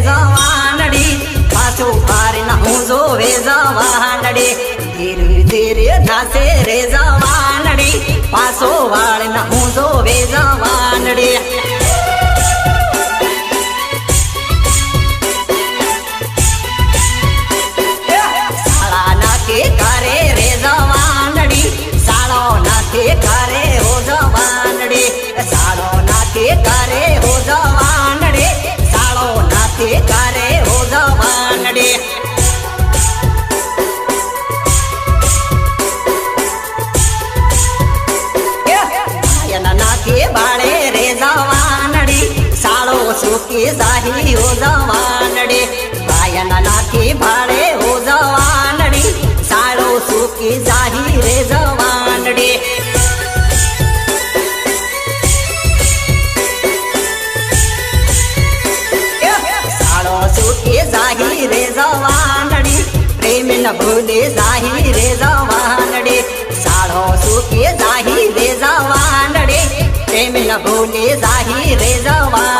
જવાનડી. પાછું પારી ના હું જોવે જવાનડી. ધીરે ધીરે નાસે રે જવાનડી. પાછો વાળ ના હું જોવે જવાનડી. કરે રે જવાનડી. શાળો નાખે કરે હો જવાનડી. શાળો નાખે કરે હો નાખે કરે હો જવાનડી એના નાખે બાળે રે જવાનડી શાળો સુકી જાહી હો જવાનડી ભાયના નાખે ભાળે ઓ જવાનડી સાળો સુકી જાહી રે સુકી જાહી રે જવાનડી પ્રેમ ન ભૂલે જાહી રે જવાનડી શાળો સુકી જાહી રે જવાનડી પ્રેમ ન ભૂલે જાહી રે અચ્છા